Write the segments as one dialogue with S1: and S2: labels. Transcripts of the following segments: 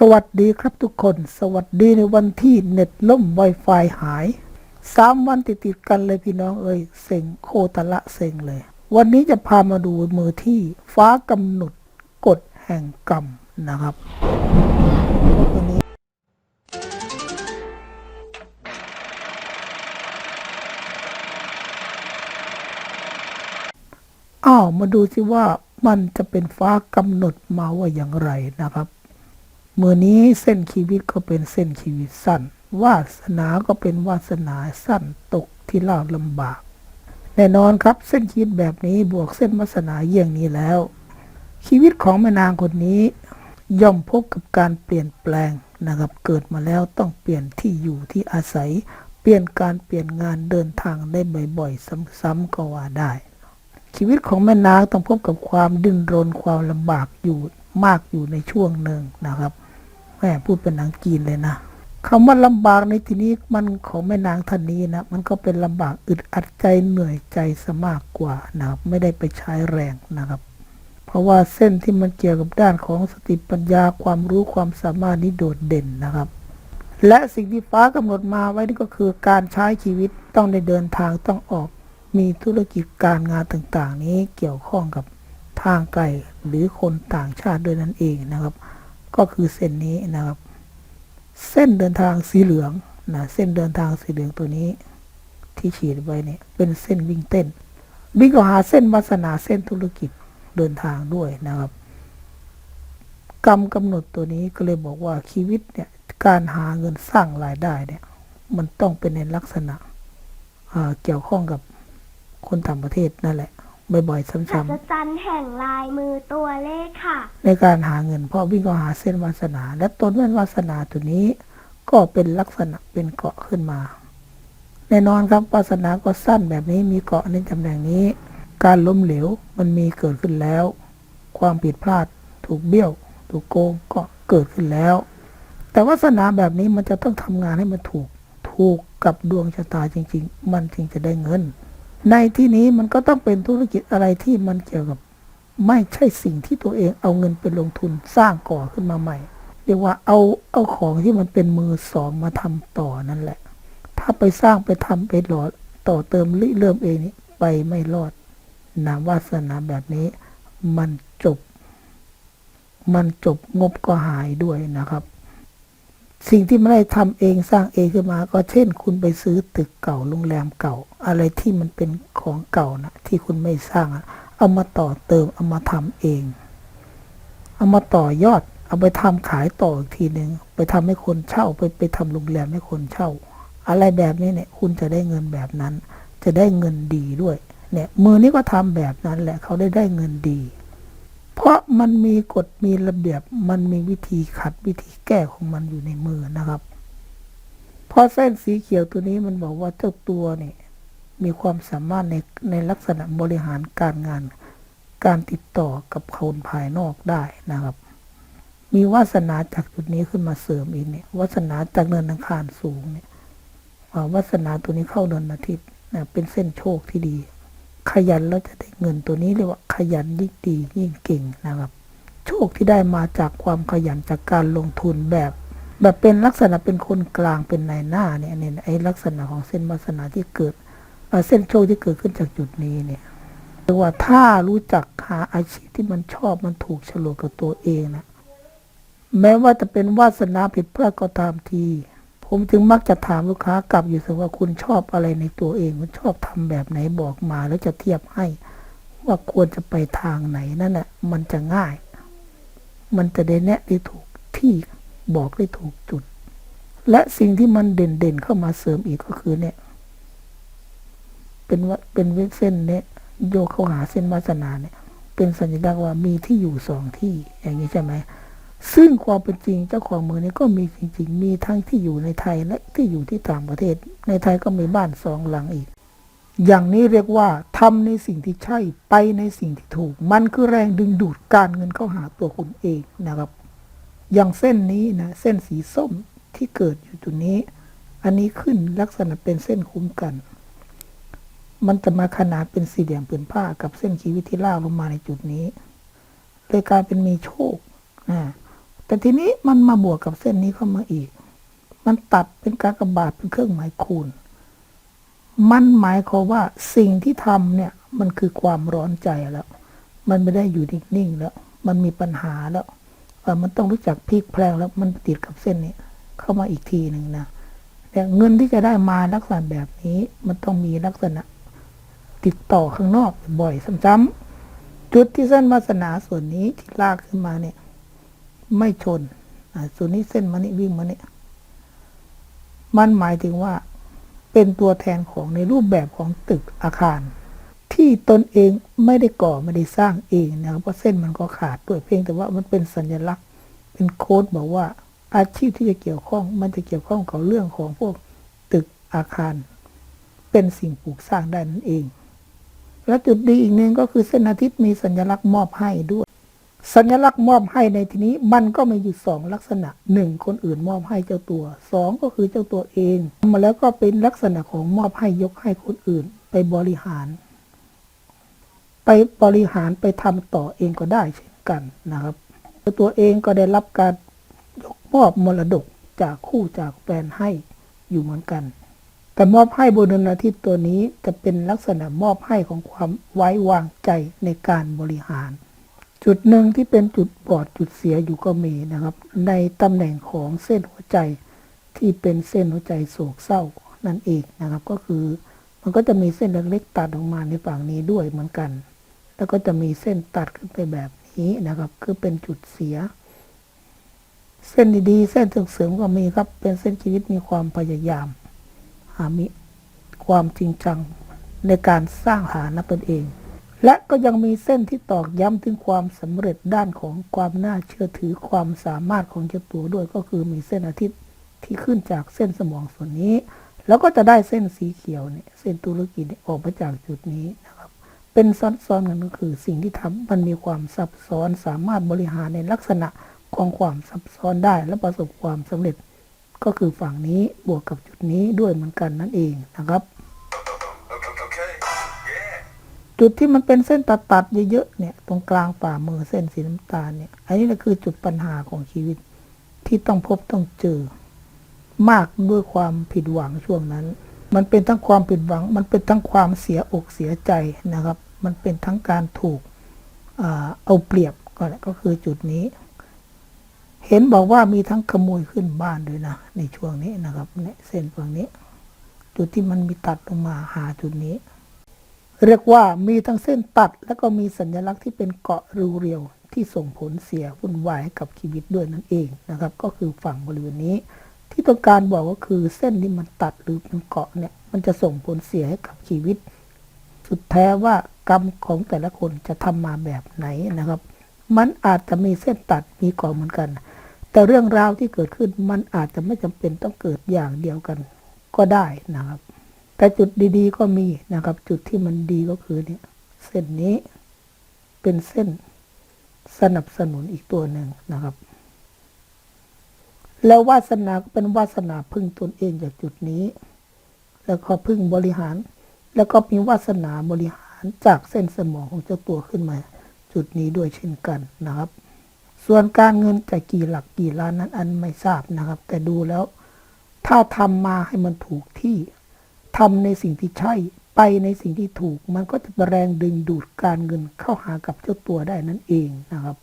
S1: สวัสดีครับทุกคน สวัสดีในวันที่เน็ตล่ม Wi-Fi หายสามวันติดติดกันเลยพี่น้องเอ้ยเซ็งโคตรละเซ็งเลย วันนี้จะพามาดูมือที่ฟ้ากำหนดกฎแห่งกรรมนะครับวันนี้อ้าวมาดูสิว่ามันจะเป็นฟ้ากำหนดมาว่าอย่างไรนะครับ มื่อนี้เส้นชีวิตก็เป็นเส้นชีวิตสั้น วาสนาก็เป็นวาสนาสั้นตกที่ลาลำบาก แน่นอนครับเส้นชีวิตแบบนี้บวกเส้นวาสนาเยี่ยงนี้แล้ว ชีวิตของแม่นางคนนี้ ย่อมพบกับการเปลี่ยนแปลงนะครับเกิดมาแล้วต้องเปลี่ยนที่อยู่ที่อาศัย เปลี่ยนการเปลี่ยนงานเดินทางได้บ่อยๆ ซ้ำๆก็ว่าได้ ชีวิตของแม่นางต้องพบกับความดิ้นรนความลำบากอยู่มากอยู่ในช่วงหนึ่งนะครับ ม่พูดเป็นหนังจีนเลยนะคำว่าลำบากในที่นี้มันของแม่นางท่านนี้นะ มันก็เป็นลำบากอึดอัดใจเหนื่อยใจซะมากกว่านะครับไม่ได้ไปใช้แรงนะครับ เพราะว่าเส้นที่มันเกี่ยวกับด้านของสติปัญญาความรู้ความสามารถนี้โดดเด่นนะครับ และสิ่งที่ฟ้ากำหนดมาไว้นี่ก็คือการใช้ชีวิตต้องได้เดินทางต้องออกมีธุรกิจการงานต่างๆ นี้เกี่ยวข้องกับทางไกลหรือคนต่างชาติด้วยนั่นเองนะครับ ก็คือเส้นนี้นะครับ เส้นเดินทางสีเหลืองนะเส้นเดินทางสีเหลืองตัวนี้ที่ฉีดไว้เนี่ยเป็นเส้นวิ่งเต้นวิ่งก็หาเส้นวาสนาเส้นธุรกิจเดินทางด้วยนะครับ กรรมกำหนดตัวนี้ก็เลยบอกว่าชีวิตเนี่ยการหาเงินสร้างรายได้เนี่ย มันต้องเป็นในลักษณะเกี่ยวข้องกับคนต่างประเทศนั่นแหละ บ่อยๆ
S2: อั
S1: ซ้
S2: ศจรรย์แห่งลายมือตัวเลขค่ะ
S1: ๆ ในการหาเงินเพราะวิ่งก็หาเส้นวาสนา และต้นเส้นวาสนาตัวนี้ ก็เป็นลักษณะเป็นเกาะขึ้นมา แน่นอนครับวาสนาก็สั้นแบบนี้มีเกาะในตำแหน่งนี้ การล้มเหลวมันมีเกิดขึ้นแล้ว ความผิดพลาด ถูกเบี้ยว ถูกโกงก็เกิดขึ้นแล้ว แต่วาสนาแบบนี้มันจะต้องทำงานให้มันถูก ถูกกับดวงชะตาจริง ๆ มันจึงจะได้เงิน ในที่นี้มันก็ต้องเป็นธุรกิจอะไรที่มันเกี่ยวกับ ไม่ใช่สิ่งที่ตัวเองเอาเงินไปลงทุนสร้างก่อขึ้นมาใหม่เรียกว่าเอาเอาของที่มันเป็นมือสองมาทำต่อนั่นแหละ ถ้าไปสร้างไปทำไปหล่อต่อเติมริเริ่มเองนี่ไปไม่รอดนามวาสนาแบบนี้มันจบ มันจบงบก็หายด้วยนะครับ สิ่งที่ไม่ได้ทำเองสร้างเองขึ้นมา ก็เช่น คุณไปซื้อตึกเก่าโรงแรมเก่า อะไรที่มันเป็นของเก่านะที่คุณไม่สร้างอะเอามาต่อเติมเอามาทำเอง เอามาต่อยอด เอาไปทำขายต่ออีกทีหนึ่งไปทำให้คนเช่า ไปไปทำโรงแรมให้คนเช่า อะไรแบบนี้เนี่ย คุณจะได้เงินแบบนั้น จะได้เงินดีด้วย เนี่ยมือนี้ก็ทำแบบนั้นแหละเขาได้ได้เงินดี เพราะมันมีกฎมีระเบียบ มันมีวิธีขัดวิธีแก้ของมันอยู่ในมือนะครับเพราะเส้นสีเขียวตัวนี้มันบอกว่าเจ้าตัวเนี่ย มีความสามารถในในลักษณะบริหารการงาน การติดต่อกับคนภายนอกได้นะครับ มีวาสนาจากจุดนี้ขึ้นมาเสริมอีกเนี่ยวาสนาจากเนินอังคารสูงเนี่ยวาสนาตัวนี้เข้าเดินอาทิตย์นะเป็นเส้นโชคที่ดี ขยันแล้วจะได้เงินตัวนี้เรียกว่าขยันยิ่งดียิ่งเก่งนะครับ โชคที่ได้มาจากความขยันจากการลงทุนแบบแบบเป็นลักษณะเป็นคนกลางเป็นนายหน้าเนี่ยเนี่ยไอ้ลักษณะของเส้นวาสนาที่เกิด เอ่อเส้นโชคที่เกิดขึ้นจากจุดนี้เนี่ยเรียกว่าถ้ารู้จักหาอาชีพที่มันชอบมันถูกฉลกกับตัวเองนะ แม้ว่าจะเป็นวาสนาผิดพลาดก็ตามที ผมถึงมักจะถามลูกค้ากลับอยู่เสมอว่าคุณชอบอะไรในตัวเอง คุณชอบทำแบบไหนบอกมาแล้วจะเทียบให้ ว่าควรจะไปทางไหนนั่นแหละมันจะง่าย มันจะได้แนะได้ถูกที่บอกได้ถูกจุด และสิ่งที่มันเด่นๆเข้ามาเสริมอีกก็คือเนี่ย เป็นว่าเป็นเส้นเนี่ยโยกเข้าหาเส้นวาสนาเนี่ย เป็นสัญลักษณ์ว่ามีที่อยู่สองที่อย่างนี้ใช่ไหมซึ่งความเป็นจริงเจ้าของเมืองนี้ก็มีจริง ๆ มีทั้งที่อยู่ในไทยและที่อยู่ที่ต่างประเทศ ในไทยก็มีบ้านสองหลังอีก อย่างนี้เรียกว่าทำในสิ่งที่ใช่ไปในสิ่งที่ถูก มันคือแรงดึงดูดการเงินเข้าหาตัวคุณเองนะครับ อย่างเส้นนี้นะเส้นสีส้มที่เกิดอยู่ตรงนี้ อันนี้ขึ้นลักษณะเป็นเส้นคุ้มกัน มันจะมาขนาดเป็นสี่เหลี่ยมผืนผ้ากับเส้นชีวิตที่ล่าลงมาในจุดนี้เลยกลายเป็นมีโชคนะแต่ทีนี้มันมาบวกกับเส้นนี้เข้ามาอีก มันตัดเป็นกากบาทเป็นเครื่องหมายคูณ มันหมายความว่าสิ่งที่ทำเนี่ย มันคือความร้อนใจแล้ว มันไม่ได้อยู่นิ่งๆแล้ว มันมีปัญหาแล้วมันต้องรู้จักพลิกแพลงแล้วมันติดกับเส้นนี้ เข้ามาอีกทีหนึ่งนะแต่เงินที่จะได้มาลักษณะแบบนี้ มันต้องมีลักษณะ ติดต่อข้างนอกบ่อยซ้ำๆจุดที่เส้นวาสนาส่วนนี้ที่ลากขึ้นมาเนี่ย ไม่ชนส่วนนี้เส้นมันนี่วิ่งมาเนี่ยมันหมายถึงว่าเป็นตัวแทนของในรูปแบบของตึกอาคาร ที่ตนเองไม่ได้ก่อไม่ได้สร้างเองนะครับเพราะเส้นมันก็ขาดด้วยเพียงแต่ว่ามันเป็นสัญลักษณ์ เป็นโค้ดบอกว่า อาชีพที่จะเกี่ยวข้อง มันจะเกี่ยวข้องกับเรื่องของพวกตึกอาคาร เป็นสิ่งปลูกสร้างได้นั่นเอง และจุดดีอีกหนึ่งก็คือเส้นอาทิตย์มีสัญลักษณ์มอบให้ด้วย สัญลักษณ์มอบให้ในที่นี้มันก็มีอยู่สองลักษณะหนึ่งคนอื่นมอบให้เจ้าตัวสองก็คือเจ้าตัวเองมาแล้วก็เป็นลักษณะของมอบให้ยกให้คนอื่น ไปบริหาร ไปบริหารไปทำต่อเองก็ได้เช่นกันนะครับ ตัวเองก็ได้รับการยกมอบมรดกจากคู่จากแฟนให้อยู่เหมือนกัน แต่มอบให้บนดวงอาทิตตัวนี้จะเป็นลักษณะมอบให้ของความไว้วางใจในการบริหาร จุดหนึ่งที่เป็นจุดบอดจุดเสียอยู่ก็มีนะครับ ในตำแหน่งของเส้นหัวใจที่เป็นเส้นหัวใจโศกเศร้านั่นเองนะครับ ก็คือมันก็จะมีเส้นเล็กๆตัดออกมาในฝั่งนี้ด้วยเหมือนกัน แล้วก็จะมีเส้นตัดขึ้นไปแบบนี้นะครับ คือเป็นจุดเสีย เส้นดีๆเส้นเสริมก็มีครับ เป็นเส้นชีวิตมีความพยายาม มีความจริงจังในการสร้างฐานะตนเอง และก็ยังมีเส้นที่ตอกย้ำถึงความสำเร็จด้านของความน่าเชื่อถือความสามารถของเจ้าตัวด้วยก็คือมีเส้นอาทิตย์ที่ขึ้นจากเส้นสมองส่วนนี้ แล้วก็จะได้เส้นสีเขียวเนี่ยเส้นธุรกิจออกมาจากจุดนี้นะครับ เป็นซ้อนๆกันก็คือสิ่งที่ทำมันมีความซับซ้อนสามารถบริหารในลักษณะของความซับซ้อนได้และประสบความสำเร็จ ก็คือฝั่งนี้บวกกับจุดนี้ด้วยเหมือนกันนั่นเองนะครับ
S3: Okay. Yeah.
S1: จุดที่มันเป็นเส้นตัดตัดๆเยอะๆเนี่ย ตรงกลางฝ่ามือเส้นสีน้ำตาลเนี่ย อันนี้แหละคือจุดปัญหาของชีวิตที่ต้องพบต้องเจอ มากด้วยความผิดหวังช่วงนั้น มันเป็นทั้งความผิดหวัง มันเป็นทั้งความเสียอกเสียใจนะครับ มันเป็นทั้งการถูกอ่าเอาเปรียบก็แหละก็คือจุดนี้ เห็นบอกว่ามีทั้งขโมยขึ้นบ้านด้วยนะในช่วงนี้นะครับเนี่ยเส้นฝั่งนี้ จุดที่มันมีตัดลงมาหาจุดนี้ เรียกว่ามีทั้งเส้นตัด แล้วก็มีสัญลักษณ์ที่เป็นเกาะรูเรียวที่ส่งผลเสียวุ่นวายให้กับชีวิตด้วยนั่นเองนะครับ ก็คือฝั่งบริเวณนี้ ที่ต้องการบอกก็คือเส้นที่มันตัดหรือมันเกาะเนี่ย มันจะส่งผลเสียให้กับชีวิต สุดแท้ว่ากรรมของแต่ละคนจะทำมาแบบไหนนะครับ มันอาจจะมีเส้นตัดมีเกาะเหมือนกัน แต่เรื่องราวที่เกิดขึ้นมันอาจจะไม่จำเป็นต้องเกิดอย่างเดียวกันก็ได้นะครับ แต่จุดดีๆก็มีนะครับ จุดที่มันดีก็คือเนี่ยเส้นนี้เป็นเส้นสนับสนุนอีกตัวหนึ่งนะครับ แล้ววาสนาก็เป็นวาสนาพึ่งตนเองจากจุดนี้ แล้วก็พึ่งบริหาร แล้วก็มีวาสนาบริหารจากเส้นสมองของเจ้าตัวขึ้นมา จุดนี้ด้วยเช่นกันนะครับ ส่วนการเงินจะกี่หลักกี่ล้านนั้นอันไม่ทราบนะครับ แต่ดูแล้ว ถ้าทำมาให้มันถูกที่ทำในสิ่งที่ใช่ไปในสิ่งที่ถูก มันก็จะแรงดึงดูดการเงินเข้าหากับเจ้าตัวได้นั่นเองนะครับ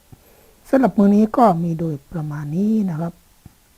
S1: สำหรับมือนี้ก็มีโดยประมาณนี้นะครับ